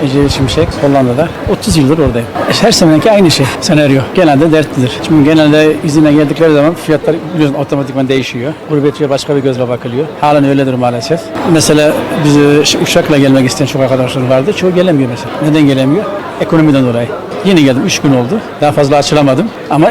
Hacı Şimşek Hollanda'da. 30 yıldır oradayım. Her seneninki aynı şey. Senaryo. Genelde dertlidir. Şimdi genelde izine geldikleri zaman fiyatlar biliyorsun otomatikman değişiyor. Gurbetçiye başka bir gözle bakılıyor. Halen öyledir maalesef. Mesela bize şu uçakla gelmek isteyen çok arkadaşlar vardı. Çoğu gelemiyor mesela. Neden gelemiyor? Ekonomiden dolayı. Yeni geldim. 3 gün oldu. Daha fazla açılamadım. Ama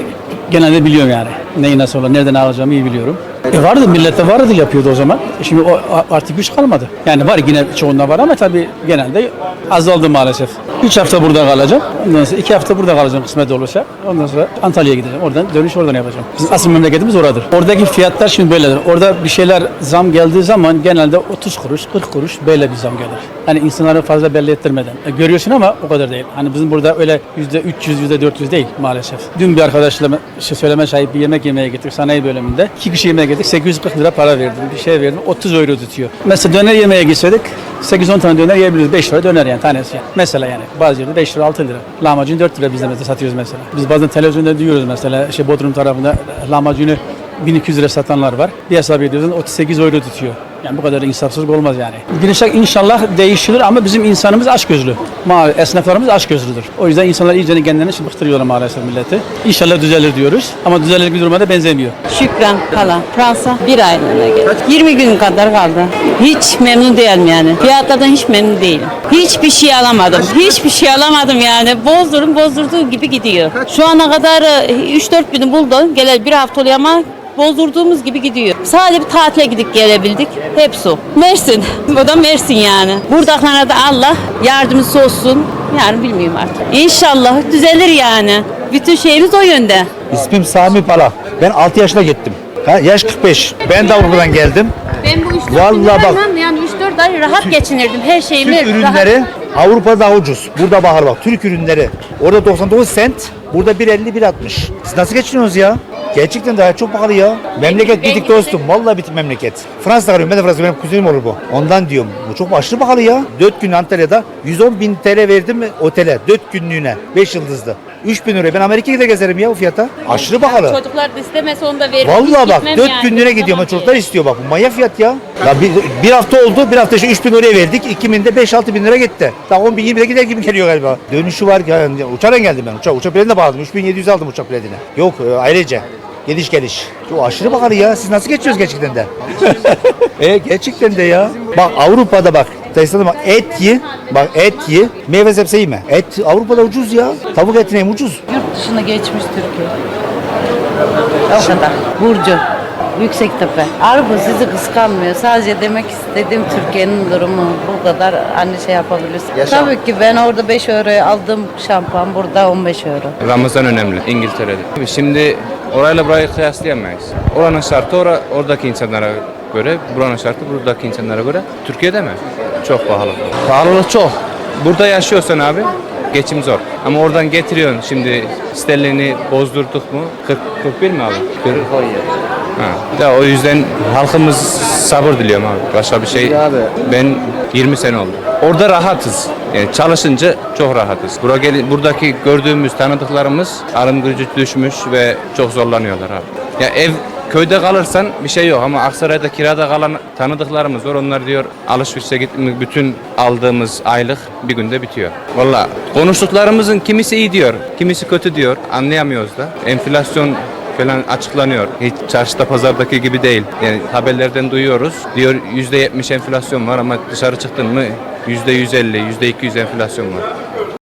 genelde biliyorum yani. Neyi nasıl olur, nereden alacağımı iyi biliyorum. E vardı millette vardı yapıyordu o zaman. E Şimdi o artık güç kalmadı. Yani var yine çoğunda var ama tabii genelde azaldı maalesef. 3 hafta burada kalacağım. Ondan sonra 2 hafta burada kalacağım kısmet olursa. Ondan sonra Antalya'ya gideceğim. Oradan dönüş oradan yapacağım. Bizim asıl memleketimiz oradır. Oradaki fiyatlar şimdi böyledir. Orada bir şeyler zam geldiği zaman genelde 30 kuruş, 40 kuruş böyle bir zam gelir. Hani insanları fazla belli ettirmeden. E, görüyorsun ama o kadar değil. Hani bizim burada öyle yüzde 300, yüzde 400 değil maalesef. Dün bir arkadaşla şey söyleme sahip bir yemek yemeye gittik sanayi bölümünde. İki kişi yemeğe gittik 840 lira para verdim. Bir şey verdim 30 euro tutuyor. Mesela döner yemeye gitseydik 8-10 tane döner yiyebiliriz. 5 lira döner yani tanesi yani. Mesela yani bazı yerde 5 lira 6 lira. Lahmacun 4 lira biz mesela satıyoruz mesela. Biz bazen televizyonda duyuyoruz mesela şey Bodrum tarafında lahmacunu 1200 lira satanlar var. Bir hesap ediyorsun 38 euro tutuyor. Yani bu kadar insafsızlık olmaz yani. Gidişler inşallah değişilir ama bizim insanımız açgözlü. Ma esnaflarımız açgözlüdür. O yüzden insanlar iyice kendilerini şımarttırıyorlar maalesef milleti. İnşallah düzelir diyoruz ama düzelir bir duruma da benzemiyor. Şükran Kala. Fransa bir aylığına geldi. 20 gün kadar kaldı. Hiç memnun değilim yani. Fiyatlardan hiç memnun değilim. Hiçbir şey alamadım. Hiçbir şey alamadım yani. Bozdurun bozdurduğu gibi gidiyor. Şu ana kadar e, 3-4 günü buldum. Gele bir hafta oluyor ama bozdurduğumuz gibi gidiyor. Sadece bir tatile gidip gelebildik. Hepsi o. Mersin. O da Mersin yani. Buradaklarına da Allah yardımcısı olsun. Yani bilmiyorum artık. İnşallah düzelir yani. Bütün şeyimiz o yönde. İsmim Sami Pala. Ben 6 yaşına gittim. Ha, yaş 45. Ben de Avrupa'dan geldim. Ben bu 3-4 Vallahi bak. yani 3-4 ay rahat geçinirdim. Her şeyimi Türk ürünleri Avrupa'da daha ucuz. Burada bahar bak. Türk ürünleri. Orada 99 sent. Burada 1.50 1.60. Siz nasıl geçiniyorsunuz ya? Gerçekten daha çok pahalı ya. Memleket bitik dostum. Vallahi bitik memleket. Fransa'da kalıyorum. Ben de Fransa. Benim kuzenim olur bu. Ondan diyorum. Bu çok aşırı pahalı ya. 4 gün Antalya'da 110 bin TL verdim otele. 4 günlüğüne. 5 yıldızlı. 3 bin liraya. Ben Amerika'ya da gezerim ya bu fiyata. Aşırı pahalı. Çocuklar da istemese onu da veririm. Vallahi bak gitmem 4 yani. günlüğüne gidiyorum. Tamam ama Çocuklar istiyor bak. Bu manyak fiyat ya. ya bir, bir hafta oldu. Bir hafta işte 3 bin liraya verdik. 2 binde 5-6 bin lira gitti. Daha 10 bin 20 bin gider gibi geliyor galiba. Dönüşü var. Yani, uçarak geldim ben. Uçak, uçak biletini de bağladım. 3700 aldım uçak biletini. Yok e, ayrıca. Geliş geliş. Çok aşırı pahalı ya. Siz nasıl geçiyorsunuz gerçekten de? e gerçekten de ya. Bak Avrupa'da bak. Dayısana bak et ye. Bak et ye. Meyve sebze yeme. Et Avrupa'da ucuz ya. Tavuk etine ucuz. Yurt dışına geçmiş Türkiye. O kadar. Burcu. Yüksektepe. Avrupa sizi kıskanmıyor. Sadece demek istediğim Türkiye'nin durumu bu kadar hani şey yapabilirsin. Tabii ki ben orada 5 euroya aldığım şampuan burada 15 euro. Ramazan önemli İngiltere'de. Şimdi orayla burayı kıyaslayamayız. Oranın şartı ora, oradaki insanlara göre, buranın şartı buradaki insanlara göre. Türkiye'de mi? Çok pahalı. Pahalılık çok. Burada yaşıyorsan abi geçim zor. Ama oradan getiriyorsun şimdi sterlini bozdurduk mu? 40 41 mi abi? 40 Ha. Ya o yüzden halkımız sabır diliyorum abi. Başka bir şey. Ben 20 sene oldu. Orada rahatız. Yani çalışınca çok rahatız. Bura gel- buradaki gördüğümüz tanıdıklarımız alım gücü düşmüş ve çok zorlanıyorlar abi. Ya ev köyde kalırsan bir şey yok ama Aksaray'da kirada kalan tanıdıklarımız var. Onlar diyor alışverişe gitmek bütün aldığımız aylık bir günde bitiyor. Valla konuştuklarımızın kimisi iyi diyor, kimisi kötü diyor. Anlayamıyoruz da. Enflasyon falan açıklanıyor. Hiç çarşıda pazardaki gibi değil. Yani haberlerden duyuyoruz. Diyor %70 enflasyon var ama dışarı çıktın mı %150, %200 enflasyon var.